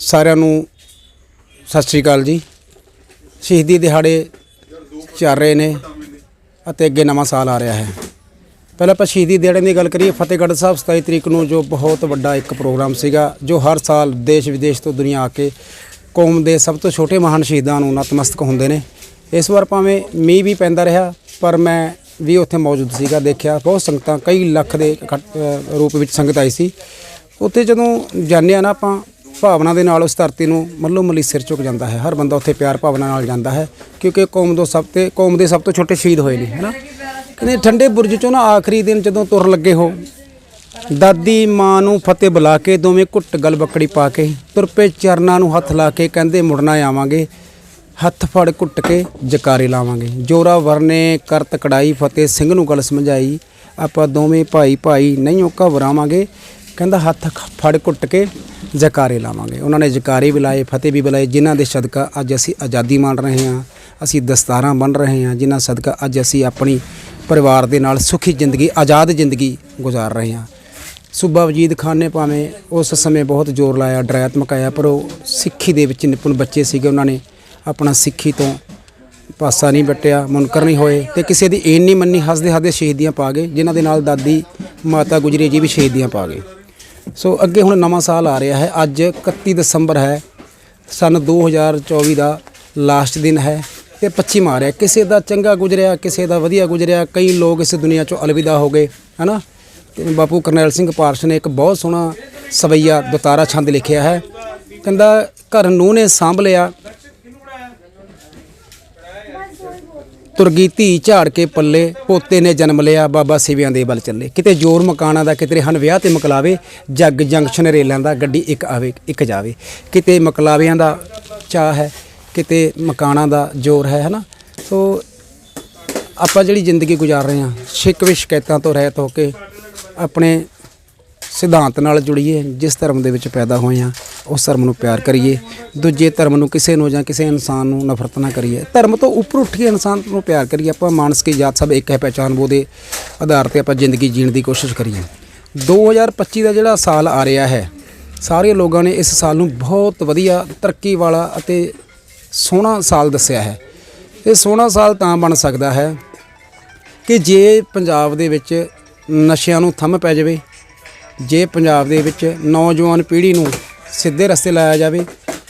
ਸਾਰਿਆਂ ਨੂੰ ਸਤਿ ਸ਼੍ਰੀ ਅਕਾਲ ਜੀ। ਸ਼ਹੀਦੀ ਦਿਹਾੜੇ ਚੱਲ ਰਹੇ ਨੇ ਅਤੇ ਅੱਗੇ ਨਵਾਂ ਸਾਲ ਆ ਰਿਹਾ ਹੈ। ਪਹਿਲਾਂ ਆਪਾਂ ਸ਼ਹੀਦੀ ਦਿਹਾੜੇ ਦੀ ਗੱਲ ਕਰੀਏ, ਫਤਿਹਗੜ੍ਹ ਸਾਹਿਬ 27 ਤਰੀਕ ਨੂੰ ਜੋ ਬਹੁਤ ਵੱਡਾ ਇੱਕ ਪ੍ਰੋਗਰਾਮ ਸੀਗਾ, ਜੋ ਹਰ ਸਾਲ ਦੇਸ਼ ਵਿਦੇਸ਼ ਤੋਂ ਦੁਨੀਆ ਆ ਕੇ ਕੌਮ ਦੇ ਸਭ ਤੋਂ ਛੋਟੇ ਮਹਾਨ ਸ਼ਹੀਦਾਂ ਨੂੰ ਨਤਮਸਤਕ ਹੁੰਦੇ ਨੇ। ਇਸ ਵਾਰ ਭਾਵੇਂ ਮੀਂਹ ਵੀ ਪੈਂਦਾ ਰਿਹਾ, ਪਰ ਮੈਂ ਵੀ ਉੱਥੇ ਮੌਜੂਦ ਸੀਗਾ, ਦੇਖਿਆ ਬਹੁਤ ਸੰਗਤਾਂ, ਕਈ ਲੱਖ ਦੇ ਰੂਪ ਵਿੱਚ ਸੰਗਤ ਆਈ ਸੀ। ਉੱਥੇ ਜਦੋਂ ਜਾਂਦੇ ਆ ਨਾ ਆਪਾਂ ਭਾਵਨਾ ਦੇ ਨਾਲ ਉਸ ਧਰਤੀ ਨੂੰ ਮੱਲੋ ਮੱਲੀ ਸਿਰ ਝੁਕ ਜਾਂਦਾ ਹੈ। ਹਰ ਬੰਦਾ ਉੱਥੇ ਪਿਆਰ ਭਾਵਨਾ ਨਾਲ ਜਾਂਦਾ ਹੈ ਕਿਉਂਕਿ ਕੌਮ ਤੋਂ ਸਭ ਤੇ ਕੌਮ ਦੇ ਸਭ ਤੋਂ ਛੋਟੇ ਸ਼ਹੀਦ ਹੋਏ ਨੇ ਹੈਨਾ ਕਹਿੰਦੇ ਠੰਡੇ ਬੁਰਜ ਚੋਂ ਨਾ ਆਖਰੀ ਦਿਨ ਜਦੋਂ ਤੁਰ ਲੱਗੇ ਹੋ, ਦਾਦੀ ਮਾਂ ਨੂੰ ਫਤਿਹ ਬੁਲਾ ਕੇ ਦੋਵੇਂ ਘੁੱਟ ਗਲ ਬੱਕੜੀ ਪਾ ਕੇ ਤੁਰ ਪਏ ਚਰਨਾਂ ਨੂੰ ਹੱਥ ਲਾ ਕੇ ਕਹਿੰਦੇ ਮੁੜਨਾ ਆਵਾਂਗੇ, ਹੱਥ ਫੜ ਘੁੱਟ ਕੇ ਜਕਾਰੇ ਲਾਵਾਂਗੇ। ਜੋਰਾ ਵਰਨੇ ਕਰਤ ਕੜਾਈ ਫਤਿਹ ਸਿੰਘ ਨੂੰ ਗੱਲ ਸਮਝਾਈ, ਆਪਾਂ ਦੋਵੇਂ ਭਾਈ ਭਾਈ ਨਹੀਂ ਉਹ ਘਬਰਾਵਾਂਗੇ। ਕਹਿੰਦਾ ਹੱਥ ਫੜ ਕੁੱਟ ਕੇ ਜਕਾਰੇ ਲਾਵਾਂਗੇ। ਉਹਨਾਂ ਨੇ ਜਕਾਰੇ ਵੀ ਲਾਏ, ਫਤਿਹ ਵੀ ਬੁਲਾਏ। ਜਿਨ੍ਹਾਂ ਦੇ ਸਦਕਾ ਅੱਜ ਅਸੀਂ ਆਜ਼ਾਦੀ ਮੰਨ ਰਹੇ ਹਾਂ, ਅਸੀਂ ਦਸਤਾਰਾਂ ਬਣ ਰਹੇ ਹਾਂ, ਜਿਨ੍ਹਾਂ ਸਦਕਾ ਅੱਜ ਅਸੀਂ ਆਪਣੀ ਪਰਿਵਾਰ ਦੇ ਨਾਲ ਸੁਖੀ ਜ਼ਿੰਦਗੀ, ਆਜ਼ਾਦ ਜ਼ਿੰਦਗੀ ਗੁਜ਼ਾਰ ਰਹੇ ਹਾਂ। ਸੂਬਾ ਵਜੀਦ ਖਾਨ ਨੇ ਭਾਵੇਂ ਉਸ ਸਮੇਂ ਬਹੁਤ ਜ਼ੋਰ ਲਾਇਆ, ਡਰਾਇਆਤਮਕ ਆਇਆ, ਪਰ ਉਹ ਸਿੱਖੀ ਦੇ ਵਿੱਚ ਨਿਪੁੰਨ ਬੱਚੇ ਸੀਗੇ। ਉਹਨਾਂ ਨੇ ਆਪਣਾ ਸਿੱਖੀ ਤੋਂ ਪਾਸਾ ਨਹੀਂ ਵੱਟਿਆ ਮੁਨਕਰ ਨਹੀਂ ਹੋਏ ਤੇ ਕਿਸੇ ਦੀ ਏਨ ਨਹੀਂ ਮੰਨੀ ਹੱਸਦੇ ਹੱਸਦੇ ਸ਼ਹੀਦੀਆਂ ਪਾ ਗਏ, ਜਿਨ੍ਹਾਂ ਦੇ ਨਾਲ ਦਾਦੀ ਮਾਤਾ ਗੁਜਰੀ ਜੀ ਵੀ ਸ਼ਹੀਦੀਆਂ ਪਾ ਗਏ। ਸੋ ਅੱਗੇ ਹੁਣ ਨਵਾਂ ਸਾਲ ਆ ਰਿਹਾ ਹੈ। ਅੱਜ 31 ਦਸੰਬਰ ਹੈ। ਸਨ 2024 ਦਾ ਲਾਸਟ ਦਿਨ ਹੈ ਤੇ 25 ਮਾਰਿਆ ਕਿਸੇ ਦਾ ਚੰਗਾ ਗੁਜਰਿਆ, ਕਿਸੇ ਦਾ ਵਧੀਆ ਗੁਜਰਿਆ, ਕਈ ਲੋਕ ਇਸ ਦੁਨੀਆ ਚੋਂ ਅਲਵਿਦਾ ਹੋ ਗਏ, ਹਨਾ? ਤੇ ਬਾਪੂ ਕਰਨੈਲ ਸਿੰਘ ਪਾਰਸ਼ ਨੇ ਇੱਕ ਬਹੁਤ ਸੋਹਣਾ ਸਵਈਆ ਦੁਤਾਰਾ ਛੰਦ ਲਿਖਿਆ ਹੈ। ਕਹਿੰਦਾ, ਘਰ ਨੂੰ ਨੇ ਸਾਂਭ ਲਿਆ ਤੁਰਗੀ ਧੀ ਝਾੜ ਕੇ ਪੱਲੇ, ਪੋਤੇ ਨੇ ਜਨਮ ਲਿਆ, ਬਾਬਾ ਸਿਵਿਆਂ ਦੇ ਵੱਲ ਚੱਲੇ। ਕਿਤੇ ਜੋਰ ਮਕਾਨਾਂ ਦਾ, ਕਿਤੇ ਹਨ ਵਿਆਹ ਤੇ ਮਕਲਾਵੇ, ਜੱਗ ਜੰਕਸ਼ਨ ਰੇਲਾਂ ਦਾ ਗੱਡੀ ਇੱਕ ਆਵੇ, ਇੱਕ ਜਾਵੇ। ਕਿਤੇ ਮਕਲਾਵਿਆਂ ਦਾ ਚਾਹ ਹੈ, ਕਿਤੇ ਮਕਾਨਾਂ ਦਾ ਜ਼ੋਰ ਹੈ, ਹਨਾ? ਸੋ ਆਪਾਂ ਜਿਹੜੀ ਜ਼ਿੰਦਗੀ ਗੁਜ਼ਾਰ ਰਹੇ ਹਾਂ ਸ਼ਿਕਵੇ ਸ਼ਿਕਾਇਤਾਂ ਤੋਂ ਰਹਿਤ ਹੋ ਕੇ ਆਪਣੇ ਸਿਧਾਂਤ ਨਾਲ ਜੁੜੀਏ, ਜਿਸ ਧਰਮ ਦੇ ਵਿੱਚ ਪੈਦਾ ਹੋਏ ਹਾਂ, ਉਸ ਧਰਮ ਨੂੰ ਪਿਆਰ ਕਰੀਏ। ਦੂਜੇ ਧਰਮ ਨੂੰ ਕਿਸੇ ਨੂੰ ਜਾਂ ਕਿਸੇ ਇਨਸਾਨ ਨੂੰ ਨਫ਼ਰਤ ਨਾ ਕਰੀਏ। ਧਰਮ ਤੋਂ ਉੱਪਰ ਉੱਠ ਕੇ ਇਨਸਾਨ ਨੂੰ ਪਿਆਰ ਕਰੀਏ, ਆਪਾਂ ਮਾਨਸ ਕੀ ਜਾਤ ਸਭ ਇੱਕ ਹੈ ਪਹਿਚਾਨ ਬੋ ਦੇ ਆਧਾਰ ਤੇ ਆਪਾਂ ਜ਼ਿੰਦਗੀ ਜੀਣ ਦੀ ਕੋਸ਼ਿਸ਼ ਕਰੀਏ। 2025 ਦਾ ਜਿਹੜਾ ਸਾਲ ਆ ਰਿਹਾ ਹੈ ਸਾਰੇ ਲੋਕਾਂ ਨੇ ਇਸ ਸਾਲ ਨੂੰ ਬਹੁਤ ਵਧੀਆ ਤਰੱਕੀ ਵਾਲਾ ਅਤੇ ਸੋਹਣਾ ਸਾਲ ਦੱਸਿਆ ਹੈ। ਇਹ ਸੋਹਣਾ ਸਾਲ ਤਾਂ ਬਣ ਸਕਦਾ ਹੈ ਕਿ ਜੇ ਪੰਜਾਬ ਦੇ ਵਿੱਚ ਨਸ਼ਿਆਂ ਨੂੰ ਥੰਮ ਪੈ ਜਾਵੇ ਜੇ ਪੰਜਾਬ ਦੇ ਵਿੱਚ ਨੌਜਵਾਨ ਪੀੜ੍ਹੀ ਨੂੰ ਸਿੱਧੇ ਰਸਤੇ ਲਾਇਆ ਜਾਵੇ,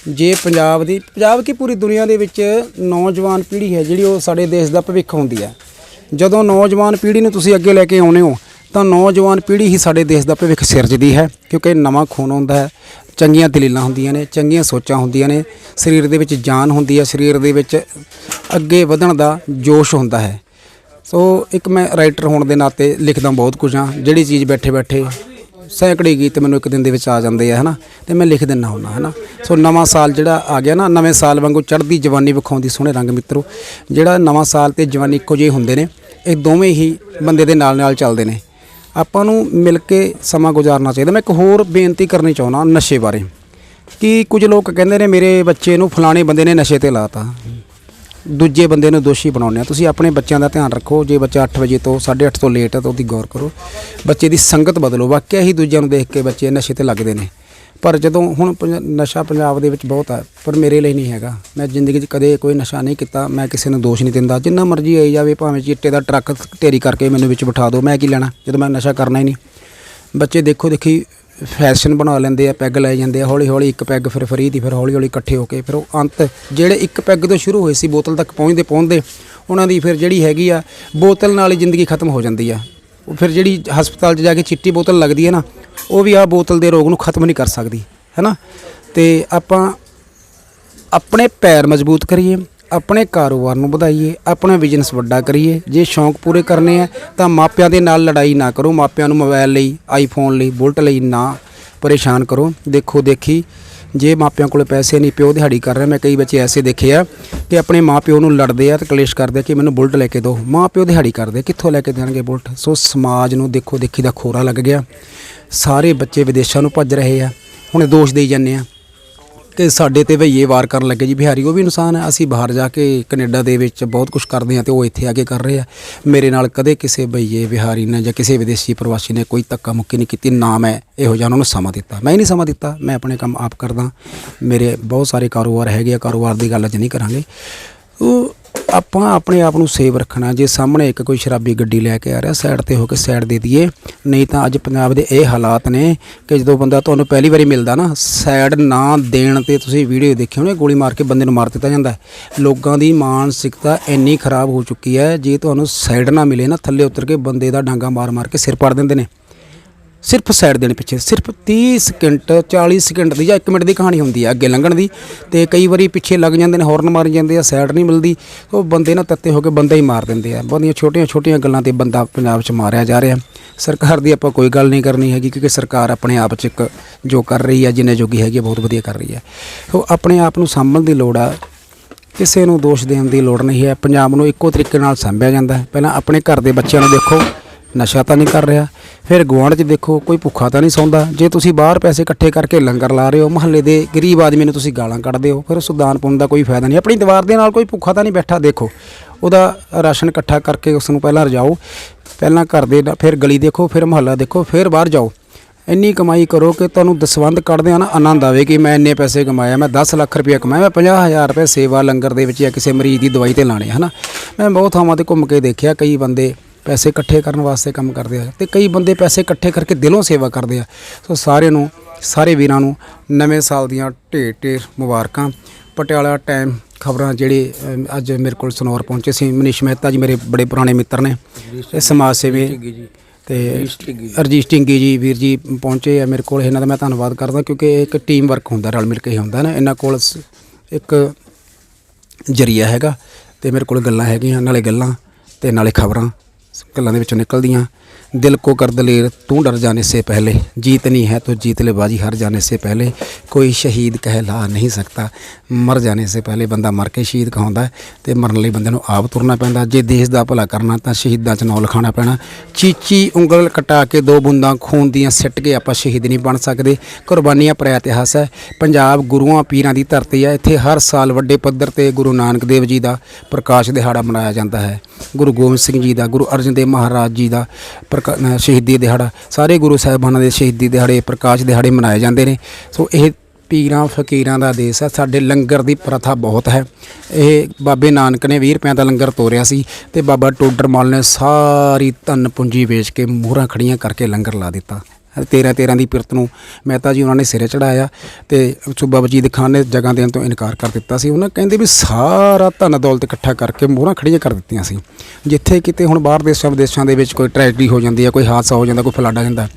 ਜੇ ਪੰਜਾਬ ਦੀ, ਪੰਜਾਬ ਕੀ ਪੂਰੀ ਦੁਨੀਆ ਦੇ ਵਿੱਚ ਨੌਜਵਾਨ ਪੀੜ੍ਹੀ ਹੈ ਜਿਹੜੀ ਉਹ ਸਾਡੇ ਦੇਸ਼ ਦਾ ਭਵਿੱਖ ਹੁੰਦੀ ਹੈ। ਜਦੋਂ ਨੌਜਵਾਨ ਪੀੜ੍ਹੀ ਨੂੰ ਤੁਸੀਂ ਅੱਗੇ ਲੈ ਕੇ ਆਉਨੇ ਹੋ, ਤਾਂ ਨੌਜਵਾਨ ਪੀੜ੍ਹੀ ਹੀ ਸਾਡੇ ਦੇਸ਼ ਦਾ ਭਵਿੱਖ ਸਿਰਜਦੀ ਹੈ, ਕਿਉਂਕਿ ਨਵਾਂ ਖੂਨ ਹੁੰਦਾ ਹੈ, ਚੰਗੀਆਂ ਦਲੀਲਾਂ ਹੁੰਦੀਆਂ ਨੇ, ਚੰਗੀਆਂ ਸੋਚਾਂ ਹੁੰਦੀਆਂ ਨੇ, ਸਰੀਰ ਦੇ ਵਿੱਚ ਜਾਨ ਹੁੰਦੀ ਹੈ, ਸਰੀਰ ਦੇ ਵਿੱਚ ਅੱਗੇ ਵਧਣ ਦਾ ਜੋਸ਼ ਹੁੰਦਾ ਹੈ। ਸੋ ਇੱਕ ਮੈਂ ਰਾਈਟਰ ਹੋਣ ਦੇ ਨਾਤੇ ਲਿਖਦਾ ਬਹੁਤ ਕੁਝ ਹਾਂ, ਜਿਹੜੀ ਚੀਜ਼ ਬੈਠੇ ਬੈਠੇ ਸੈਂਕੜੇ ਗੀਤ ਮੈਨੂੰ ਇੱਕ ਦਿਨ ਦੇ ਵਿੱਚ ਆ ਜਾਂਦੇ ਆ, ਹਨਾ? ਤੇ ਮੈਂ ਲਿਖ ਦਿੰਦਾ ਹੁੰਦਾ ਹਨਾ? ਸੋ ਨਵਾਂ ਸਾਲ ਜਿਹੜਾ ਆ ਗਿਆ ਨਾ, ਨਵੇਂ ਸਾਲ ਵਾਂਗੂ ਚੜ੍ਹਦੀ ਜਵਾਨੀ ਵਿਖਾਉਂਦੀ ਸੋਹਣੇ ਰੰਗ ਮਿੱਤਰੋ, ਜਿਹੜਾ ਨਵਾਂ ਸਾਲ ਤੇ ਜਵਾਨੀ ਇੱਕੋ ਜਿਹੇ ਹੁੰਦੇ ਨੇ, ਇਹ ਦੋਵੇਂ ਹੀ ਬੰਦੇ ਦੇ ਨਾਲ ਨਾਲ ਚੱਲਦੇ ਨੇ। ਆਪਾਂ ਨੂੰ ਮਿਲ ਕੇ ਸਮਾਂ ਗੁਜ਼ਾਰਨਾ ਚਾਹੀਦਾ। ਮੈਂ ਇੱਕ ਹੋਰ ਬੇਨਤੀ ਕਰਨੀ ਚਾਹੁੰਦਾ ਨਸ਼ੇ ਬਾਰੇ। ਕਿ ਕੁਝ ਲੋਕ ਕਹਿੰਦੇ ਨੇ, ਮੇਰੇ ਬੱਚੇ ਨੂੰ ਫਲਾਣੇ ਬੰਦੇ ਨੇ ਨਸ਼ੇ ਤੇ ਲਾਤਾ। ਦੂਜੇ ਬੰਦੇ ਨੂੰ ਦੋਸ਼ੀ ਬਣਾਉਂਦੇ ਆ। ਤੁਸੀਂ ਆਪਣੇ ਬੱਚਿਆਂ ਦਾ ਧਿਆਨ ਰੱਖੋ, ਜੇ ਬੱਚਾ 8 ਵਜੇ ਤੋਂ 8:30 ਤੋਂ ਲੇਟ ਹੈ ਤਾਂ ਉਹਦੀ ਗੌਰ ਕਰੋ। ਬੱਚੇ ਦੀ ਸੰਗਤ ਬਦਲੋ, ਵਾਕਿਆ ਹੀ ਦੂਜਿਆਂ ਨੂੰ ਦੇਖ ਕੇ ਬੱਚੇ ਨਸ਼ੇ ਤੇ ਲੱਗਦੇ ਨੇ। ਪਰ ਜਦੋਂ ਹੁਣ ਪੰਜ- ਨਸ਼ਾ ਪੰਜਾਬ ਦੇ ਵਿੱਚ ਬਹੁਤ ਹੈ ਪਰ ਮੇਰੇ ਲਈ ਨਹੀਂ ਹੈਗਾ। ਮੈਂ ਜ਼ਿੰਦਗੀ 'ਚ ਕਦੇ ਕੋਈ ਨਸ਼ਾ ਨਹੀਂ ਕੀਤਾ, ਮੈਂ ਕਿਸੇ ਨੂੰ ਦੋਸ਼ ਨਹੀਂ ਦਿੰਦਾ। ਜਿੰਨਾ ਮਰਜ਼ੀ ਆਈ ਜਾਵੇ, ਭਾਵੇਂ ਚਿੱਟੇ ਦਾ ਟਰੱਕ ਢੇਰੀ ਕਰਕੇ ਮੈਨੂੰ ਵਿੱਚ ਬਿਠਾ ਦਿਓ, ਮੈਂ ਕੀ ਲੈਣਾ? ਜਦੋਂ ਮੈਂ ਨਸ਼ਾ ਕਰਨਾ ਹੀ ਨਹੀਂ। ਬੱਚੇ ਦੇਖੋ ਦੇਖੀ ਫੈਸ਼ਨ ਬਣਾ ਲੈਂਦੇ ਆ ਪੈਗ ਲੈ ਜਾਂਦੇ ਆ ਹੌਲੀ ਹੌਲੀ ਇੱਕ ਪੈਗ ਫਿਰ ਫਰੀ ਦੀ ਫਿਰ ਹੌਲੀ ਹੌਲੀ ਇਕੱਠੇ ਹੋ ਕੇ ਫਿਰ ਉਹ ਅੰਤ ਜਿਹੜੇ ਇੱਕ ਪੈਗ ਤੋਂ ਸ਼ੁਰੂ ਹੋਏ ਸੀ, ਬੋਤਲ ਤੱਕ ਪਹੁੰਚਦੇ ਪਹੁੰਚਦੇ, ਉਹਨਾਂ ਦੀ ਫਿਰ ਜਿਹੜੀ ਹੈਗੀ ਆ, ਬੋਤਲ ਨਾਲ ਹੀ ਜ਼ਿੰਦਗੀ ਖਤਮ ਹੋ ਜਾਂਦੀ ਆ। ਉਹ ਫਿਰ ਜਿਹੜੀ ਹਸਪਤਾਲ 'ਚ ਜਾ ਕੇ ਚਿੱਟੀ ਬੋਤਲ ਲੱਗਦੀ ਹੈ ਨਾ, ਉਹ ਵੀ ਆ ਬੋਤਲ ਦੇ ਰੋਗ ਨੂੰ ਖਤਮ ਨਹੀਂ ਕਰ ਸਕਦੀ, ਹੈਨਾ? ਤੇ ਆਪਾਂ ਆਪਣੇ ਪੈਰ ਮਜ਼ਬੂਤ ਕਰੀਏ ਆਪਣੇ ਕਾਰੋਬਾਰ ਨੂੰ ਵਧਾਈਏ, ਆਪਣਾ ਬਿਜ਼ਨਸ ਵੱਡਾ ਕਰੀਏ। ਜੇ ਸ਼ੌਂਕ ਪੂਰੇ ਕਰਨੇ ਆ, ਤਾਂ ਮਾਪਿਆਂ ਦੇ ਨਾਲ ਲੜਾਈ ਨਾ ਕਰੋ। ਮਾਪਿਆਂ ਨੂੰ ਮੋਬਾਈਲ ਲਈ ਆਈਫੋਨ ਲਈ, ਬੁਲਟ ਲਈ ਨਾ ਪਰੇਸ਼ਾਨ ਕਰੋ। ਦੇਖੋ, ਦੇਖੀ, ਜੇ ਮਾਪਿਆਂ ਕੋਲ ਪੈਸੇ ਨਹੀਂ, ਪਿਓ ਦਿਹਾੜੀ ਕਰ ਰਿਹਾ, ਮੈਂ ਕਈ ਬੱਚੇ ਐਸੇ ਦੇਖੇ ਆ ਕਿ ਆਪਣੇ ਮਾਪਿਓ ਨੂੰ ਲੜਦੇ ਆ ਤੇ ਕਲੇਸ਼ ਕਰਦੇ ਕਿ ਮੈਨੂੰ ਬੁਲਟ ਲੈ ਕੇ ਦਿਓ। ਮਾਪਿਓ ਦਿਹਾੜੀ ਕਰਦੇ ਕਿੱਥੋਂ ਲੈ ਕੇ ਦੇਣਗੇ ਬੁਲਟ? ਸੋ ਸਮਾਜ ਨੂੰ ਦੇਖੋ, ਦੇਖੀ ਦਾ ਖੋਰਾ ਲੱਗ ਗਿਆ। ਸਾਰੇ ਬੱਚੇ ਵਿਦੇਸ਼ਾਂ ਨੂੰ ਭੱਜ ਰਹੇ ਆ। ਹੁਣ ਦੋਸ਼ ਦੇਈ ਜਾਂਦੇ ਆ। ਕਿ ਸਾਡੇ ਤੇ ਭਈਏ ਵਾਰ ਕਰਨ ਲੱਗੇ ਜੀ। ਬਿਹਾਰੀ ਉਹ ਵੀ ਇਨਸਾਨ ਹੈ। ਅਸੀਂ ਬਾਹਰ ਜਾ ਕੇ ਕੈਨੇਡਾ ਦੇ ਵਿੱਚ ਬਹੁਤ ਕੁਝ ਕਰਦੇ ਹਾਂ ਤੇ ਉਹ ਇੱਥੇ ਆ ਕੇ ਕਰ ਰਹੇ ਆ। ਮੇਰੇ ਨਾਲ ਕਦੇ ਕਿਸੇ ਭਈਏ ਬਿਹਾਰੀ ਨੇ ਜਾਂ ਕਿਸੇ ਵਿਦੇਸ਼ੀ ਪ੍ਰਵਾਸੀ ਨੇ ਕੋਈ ਧੱਕਾ ਮੁੱਕੀ ਨਹੀਂ ਕੀਤੀ। ਨਾ ਮੈਂ ਇਹੋ ਜਿਹਾ ਉਹਨਾਂ ਨੂੰ ਸਮਾਂ ਦਿੱਤਾ। ਮੈਂ ਹੀ ਨਹੀਂ ਸਮਾਂ ਦਿੱਤਾ। ਮੈਂ ਆਪਣੇ ਕੰਮ ਆਪ ਕਰਦਾ। ਮੇਰੇ ਬਹੁਤ ਸਾਰੇ ਕਾਰੋਬਾਰ ਹੈਗੇ ਆ। ਕਾਰੋਬਾਰ ਦੀ ਗੱਲ ਅੱਜ ਨਹੀਂ ਕਰਾਂਗੇ। ਉਹ ਆਪਾਂ ਆਪਣੇ ਆਪ ਨੂੰ ਸੇਵ ਰੱਖਣਾ। ਜੇ ਸਾਹਮਣੇ ਇੱਕ ਕੋਈ ਸ਼ਰਾਬੀ ਗੱਡੀ ਲੈ ਕੇ ਆ ਰਿਹਾ ਸਾਈਡ ਤੇ ਹੋ ਕੇ ਸਾਈਡ ਦੇ ਦਈਏ। ਨਹੀਂ ਤਾਂ ਅੱਜ ਪੰਜਾਬ ਦੇ ਇਹ ਹਾਲਾਤ ਨੇ ਕਿ ਜਦੋਂ ਬੰਦਾ ਤੁਹਾਨੂੰ ਪਹਿਲੀ ਵਾਰੀ ਮਿਲਦਾ ਨਾ ਸਾਈਡ ਨਾ ਦੇਣ ਤੇ ਤੁਸੀਂ ਵੀਡੀਓ ਦੇਖੇ ਹੋਣੇ ਗੋਲੀ ਮਾਰ ਕੇ ਬੰਦੇ ਨੂੰ ਮਾਰ ਦਿੱਤਾ ਜਾਂਦਾ ਲੋਕਾਂ ਦੀ ਮਾਨਸਿਕਤਾ ਇੰਨੀ ਖਰਾਬ ਹੋ ਚੁੱਕੀ ਹੈ, ਜੇ ਤੁਹਾਨੂੰ ਸਾਈਡ ਨਾ ਮਿਲੇ ਨਾ, ਥੱਲੇ ਉਤਰ ਕੇ ਬੰਦੇ ਦਾ ਡਾਂਗਾ ਮਾਰ ਮਾਰ ਕੇ ਸਿਰ ਪਾੜ ਦਿੰਦੇ ਨੇ। ਸਿਰਫ ਸਾਈਡ ਦੇਣ ਪਿੱਛੇ ਸਿਰਫ 30 ਸਕਿੰਟ 40 ਸਕਿੰਟ ਦੀ ਜਾਂ 1 ਮਿੰਟ ਦੀ ਕਹਾਣੀ ਹੁੰਦੀ ਹੈ ਅੱਗੇ ਲੰਘਣ ਦੀ। ਤੇ ਕਈ ਵਾਰੀ ਪਿੱਛੇ ਲੱਗ ਜਾਂਦੇ ਨੇ ਹਾਰਨ ਮਾਰੀ ਜਾਂਦੇ ਆ ਸਾਈਡ ਨਹੀਂ ਮਿਲਦੀ। ਉਹ ਬੰਦੇ ਨਾ ਤੱਤੇ ਹੋ ਕੇ ਬੰਦਾ ਹੀ ਮਾਰ ਦਿੰਦੇ ਆ। ਬਹੁਤੀਆਂ ਛੋਟੀਆਂ ਛੋਟੀਆਂ ਗੱਲਾਂ ਤੇ ਬੰਦਾ ਪੰਜਾਬ 'ਚ ਮਾਰਿਆ ਜਾ ਰਿਹਾ। ਸਰਕਾਰ ਦੀ ਆਪਾਂ ਕੋਈ ਗੱਲ ਨਹੀਂ ਕਰਨੀ ਹੈਗੀ ਕਿਉਂਕਿ ਸਰਕਾਰ ਆਪਣੇ ਆਪ 'ਚ ਇੱਕ ਜੋ ਕਰ ਰਹੀ ਹੈ ਜਿੰਨੇ ਜੋਗੀ ਹੈਗੀ ਹੈ, ਬਹੁਤ ਵਧੀਆ ਕਰ ਰਹੀ ਹੈ ਸੋ ਆਪਣੇ ਆਪ ਨੂੰ ਸਾਂਭਣ ਦੀ ਲੋੜ ਆ। ਕਿਸੇ ਨੂੰ ਦੋਸ਼ ਦੇਣ ਦੀ ਲੋੜ ਨਹੀਂ ਹੈ। ਪੰਜਾਬ ਨੂੰ ਇੱਕੋ ਤਰੀਕੇ ਨਾਲ ਸੰਭਿਆ ਜਾਂਦਾ ਹੈ। ਪਹਿਲਾਂ ਆਪਣੇ ਘਰ ਦੇ ਬੱਚਿਆਂ ਨੂੰ ਦੇਖੋ। ਨਸ਼ਾ ਤਾਂ ਨਹੀਂ ਕਰ ਰਿਹਾ। ਫਿਰ ਗੁਆਂਢ 'ਚ ਦੇਖੋ, ਕੋਈ ਭੁੱਖਾ ਤਾਂ ਨਹੀਂ ਸੌਂਦਾ। ਜੇ ਤੁਸੀਂ ਬਾਹਰ ਪੈਸੇ ਇਕੱਠੇ ਕਰਕੇ ਲੰਗਰ ਲਾ ਰਹੇ ਹੋ, ਮਹੱਲੇ ਦੇ ਗਰੀਬ ਆਦਮੀ ਨੂੰ ਤੁਸੀਂ ਗਾਲਾਂ ਕੱਢਦੇ ਹੋ, ਫਿਰ ਉਸ ਦਾਨ ਪੁੰਨ ਦਾ ਕੋਈ ਫਾਇਦਾ ਨਹੀਂ। ਆਪਣੀ ਦੀਵਾਰ ਦੇ ਨਾਲ ਕੋਈ ਭੁੱਖਾ ਤਾਂ ਨਹੀਂ ਬੈਠਾ, ਦੇਖੋ। ਉਹਦਾ ਰਾਸ਼ਨ ਇਕੱਠਾ ਕਰਕੇ ਉਸ ਨੂੰ ਪਹਿਲਾਂ ਰਜਾਓ। ਪਹਿਲਾਂ ਘਰ ਦੇ ਫਿਰ ਗਲੀ ਦੇਖੋ, ਫਿਰ ਮਹੱਲਾ ਦੇਖੋ, ਫਿਰ ਬਾਹਰ ਜਾਓ। ਇੰਨੀ ਕਮਾਈ ਕਰੋ ਕਿ ਤੁਹਾਨੂੰ ਦਸਵੰਦ ਕੱਢਦੇ ਆ ਨਾ ਆਨੰਦ ਆਵੇ ਕਿ ਮੈਂ ਇੰਨੇ ਪੈਸੇ ਕਮਾਇਆ ਮੈਂ 10 ਲੱਖ ਰੁਪਏ ਕਮਾਇਆ, ਮੈਂ 50000 ਰੁਪਏ ਸੇਵਾ ਲੰਗਰ ਦੇ ਵਿੱਚ ਜਾਂ ਕਿਸੇ ਮਰੀਜ਼ ਦੀ ਦਵਾਈ ਤੇ ਲਾਣੇ ਹਨਾ। ਮੈਂ ਬਹੁਤ ਥਾਵਾਂ ਤੇ ਘੁੰਮ ਕੇ ਦੇਖਿਆ, ਕਈ ਬੰਦੇ ਪੈਸੇ ਇਕੱਠੇ ਕਰਨ ਵਾਸਤੇ ਕੰਮ ਕਰਦੇ ਆ। ਤੇ ਕਈ ਬੰਦੇ ਪੈਸੇ ਇਕੱਠੇ ਕਰਕੇ ਦਿਲੋਂ ਸੇਵਾ ਕਰਦੇ ਆ। ਸੋ ਸਾਰਿਆਂ ਨੂੰ ਸਾਰੇ ਵੀਰਾਂ ਨੂੰ ਨਵੇਂ ਸਾਲ ਦੀਆਂ ਢੇਰ ਢੇਰ ਮੁਬਾਰਕਾਂ। ਪਟਿਆਲਾ ਟਾਈਮ ਖਬਰਾਂ ਜਿਹੜੇ ਅੱਜ ਮੇਰੇ ਕੋਲ ਸਨੌਰ ਪਹੁੰਚੇ ਸੀ। ਮਨੀਸ਼ ਮਹਿਤਾ ਜੀ ਮੇਰੇ ਬੜੇ ਪੁਰਾਣੇ ਮਿੱਤਰ ਨੇ। ਇਹ ਸਮਾਜ ਸੇਵੀ ਤੇ ਰਜੀਸ਼ ਢਿੰਗੀ ਜੀ। ਵੀਰ ਜੀ ਪਹੁੰਚੇ ਆ ਮੇਰੇ ਕੋਲ। ਇਹਨਾਂ ਦਾ ਮੈਂ ਧੰਨਵਾਦ ਕਰਦਾ ਕਿਉਂਕਿ ਇਹ ਇੱਕ ਟੀਮ ਵਰਕ ਹੁੰਦਾ ਰਲ ਮਿਲ ਕੇ ਹੀ ਹੁੰਦਾ ਨਾ। ਇਹਨਾਂ ਕੋਲ ਇੱਕ ਜਰੀਆ ਹੈਗਾ ਤੇ ਮੇਰੇ ਕੋਲ ਗੱਲਾਂ ਹੈਗੀਆਂ ਨਾਲੇ ਗੱਲਾਂ ਤੇ ਨਾਲੇ ਖਬਰਾਂ। ਘੱਲਾਂ ਦੇ ਵਿੱਚੋਂ ਨਿਕਲਦੀਆਂ। ਦਿਲ ਕੋ ਕਰ ਦਲੇਰ, ਤੂੰ ਡਰ ਜਾਣੇ ਸੇ ਪਹਿਲੇ। ਜੀਤ ਨਹੀਂ ਹੈ ਤੋ ਜੀਤ ਲੈ ਬਾਜੀ, ਹਾਰ ਜਾਣੇ ਸੇ ਪਹਿਲੇ। ਕੋਈ ਸ਼ਹੀਦ ਕਹਿਲਾ ਨਹੀਂ ਸਕਦਾ। ਮਰ ਜਾਣੇ ਸੇ ਪਹਿਲੇ, ਬੰਦਾ ਮਰ ਕੇ ਸ਼ਹੀਦ ਖਾਉਂਦਾ ਤੇ ਮਰਨ ਲਈ ਬੰਦੇ ਨੂੰ ਆਪ ਤੁਰਨਾ ਪੈਂਦਾ। ਜੇ ਦੇਸ਼ ਦਾ ਭਲਾ ਕਰਨਾ ਤਾਂ ਸ਼ਹੀਦਾਂ 'ਚ ਨਾਂ ਲਿਖਾਣਾ ਪੈਣਾ। ਚੀਚੀ ਉਂਗਲ ਕਟਾ ਕੇ ਦੋ ਬੁੰਦਾਂ ਖੂਨ ਦੀਆਂ ਸਿੱਟ ਕੇ ਆਪਾਂ ਸ਼ਹੀਦ ਨਹੀਂ ਬਣ ਸਕਦੇ। ਕੁਰਬਾਨੀਆਂ ਪਰ ਇਤਿਹਾਸ ਹੈ। ਪੰਜਾਬ ਗੁਰੂਆਂ ਪੀਰਾਂ ਦੀ ਧਰਤੀ ਹੈ। ਇੱਥੇ ਹਰ ਸਾਲ ਵੱਡੇ ਪੱਧਰ ਤੇ ਗੁਰੂ ਨਾਨਕ ਦੇਵ ਜੀ ਦਾ ਪ੍ਰਕਾਸ਼ ਦਿਹਾੜਾ ਮਨਾਇਆ ਜਾਂਦਾ ਹੈ। ਗੁਰੂ ਗੋਬਿੰਦ ਸਿੰਘ ਜੀ ਦਾ ਗੁਰੂ ਅਰਜਨ ਦੇਵ ਮਹਾਰਾਜ ਜੀ ਦਾ ਪ੍ਰਕਾ- ਅ, ਸ਼ਹੀਦੀ ਦਿਹਾੜਾ ਸਾਰੇ ਗੁਰੂ ਸਾਹਿਬਾਨਾਂ ਦੇ ਸ਼ਹੀਦੀ ਦਿਹਾੜੇ ਪ੍ਰਕਾਸ਼ ਦਿਹਾੜੇ ਮਨਾਏ ਜਾਂਦੇ ਨੇ। ਸੋ ਇਹ ਪੀਰਾਂ ਫਕੀਰਾਂ ਦਾ ਦੇਸ਼ ਹੈ ਸਾਡੇ ਲੰਗਰ ਦੀ ਪ੍ਰਥਾ ਬਹੁਤ ਹੈ। ਇਹ ਬਾਬੇ ਨਾਨਕ ਨੇ 20 ਰੁਪਏ ਦਾ ਲੰਗਰ ਤੋਰਿਆ ਸੀ ਤੇ ਬਾਬਾ ਟੋਡਰ ਮੱਲ ਨੇ ਸਾਰੀ ਧਨ ਪੂੰਜੀ ਵੇਚ ਕੇ ਮੋਹਰਾਂ ਖੜੀਆਂ ਕਰਕੇ ਲੰਗਰ ਲਾ ਦਿੱਤਾ। 13 13 ਦੀ ਪਿਰਤ ਨੂੰ ਮਹਿਤਾ ਜੀ ਉਹਨਾਂ ਨੇ ਸਿਰੇ ਚੜਾਇਆ ਤੇ ਸੂਬਾ ਵਜੀਦ ਖਾਨ ਨੇ ਜਗ੍ਹਾ ਦੇਣ ਤੋਂ ਇਨਕਾਰ ਕਰ ਦਿੱਤਾ ਸੀ। ਉਹਨਾਂ ਕਹਿੰਦੇ ਵੀ ਸਾਰਾ ਧਨ ਦੌਲਤ ਇਕੱਠਾ ਕਰਕੇ ਮੋਹਰਾਂ ਖੜੀਆਂ ਕਰ ਦਿੱਤੀਆਂ ਸੀ। ਜਿੱਥੇ ਕਿਤੇ ਹੁਣ ਬਾਹਰ ਦੇਸ਼ਾਂ ਵਿਦੇਸ਼ਾਂ ਦੇ ਵਿੱਚ ਕੋਈ ਟ੍ਰੈਜਡੀ ਹੋ ਜਾਂਦੀ ਹੈ ਕੋਈ ਹਾਦਸਾ ਹੋ ਜਾਂਦਾ ਕੋਈ ਫਲੱਡ ਆ ਜਾਂਦਾ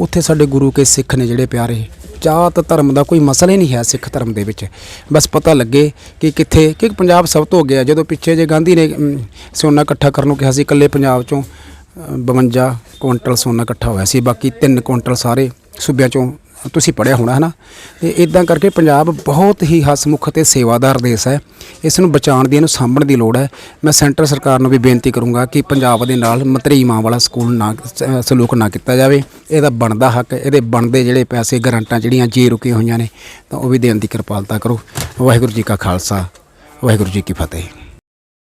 ਉੱਥੇ ਸਾਡੇ ਗੁਰੂ ਕੇ ਸਿੱਖ ਨੇ ਜਿਹੜੇ ਪਿਆਰੇ ਜਾਤ ਧਰਮ ਦਾ ਕੋਈ ਮਸਲਾ ਹੀ ਨਹੀਂ ਹੈ ਸਿੱਖ ਧਰਮ ਦੇ ਵਿੱਚ। ਬਸ ਪਤਾ ਲੱਗੇ ਕਿ ਕਿੱਥੇ ਕਿ ਪੰਜਾਬ ਸਭ ਤੋਂ ਅੱਗੇ ਆ। ਜਦੋਂ ਪਿੱਛੇ ਜੇ ਗਾਂਧੀ ਨੇ ਅਮ, ਸੋਨਾ ਇਕੱਠਾ ਕਰਨ ਨੂੰ ਕਿਹਾ ਸੀ ਇਕੱਲੇ ਪੰਜਾਬ ਚੋਂ 52 ਕੁਇੰਟਲ ਸੋਨਾ ਇਕੱਠਾ ਹੋਇਆ ਸੀ, ਬਾਕੀ 3 ਕੁਇੰਟਲ ਸਾਰੇ ਸੂਬਿਆਂ ਚੋਂ ਤੁਸੀਂ ਪੜਿਆ ਹੋਣਾ ਹੈ ਨਾ ਤੇ ਇਦਾਂ ਕਰਕੇ ਪੰਜਾਬ ਬਹੁਤ ਹੀ ਹਸਮੁਖ ਤੇ ਸੇਵਾਦਾਰ ਦੇਸ਼ ਹੈ। ਇਸ ਨੂੰ ਬਚਾਉਣ ਦੀ, ਇਹਨੂੰ ਸਾਂਭਣ ਦੀ ਲੋੜ ਹੈ। ਮੈਂ ਸੈਂਟਰ ਸਰਕਾਰ ਨੂੰ ਵੀ ਬੇਨਤੀ ਕਰੂੰਗਾ ਕਿ ਪੰਜਾਬ ਦੇ ਨਾਲ ਮਤਰੀ ਮਾਂ ਵਾਲਾ ਸਕੂਲ ਨਾ ਸਲੂਕ ਨਾ ਕੀਤਾ ਜਾਵੇ। ਇਹਦਾ ਬਣਦਾ ਹੱਕ, ਇਹਦੇ ਬਣਦੇ ਜਿਹੜੇ ਪੈਸੇ ਗਰੰਟਾਂ ਜਿਹੜੀਆਂ ਜੇ ਰੁਕੀਆਂ ਹੋਈਆਂ ਨੇ, ਤਾਂ ਉਹ ਵੀ ਦੇਣ ਦੀ ਕਿਰਪਾਲਤਾ ਕਰੋ। ਵਾਹਿਗੁਰੂ ਜੀ ਕਾ ਖਾਲਸਾ, ਵਾਹਿਗੁਰੂ ਜੀ ਕੀ ਫਤਿਹ।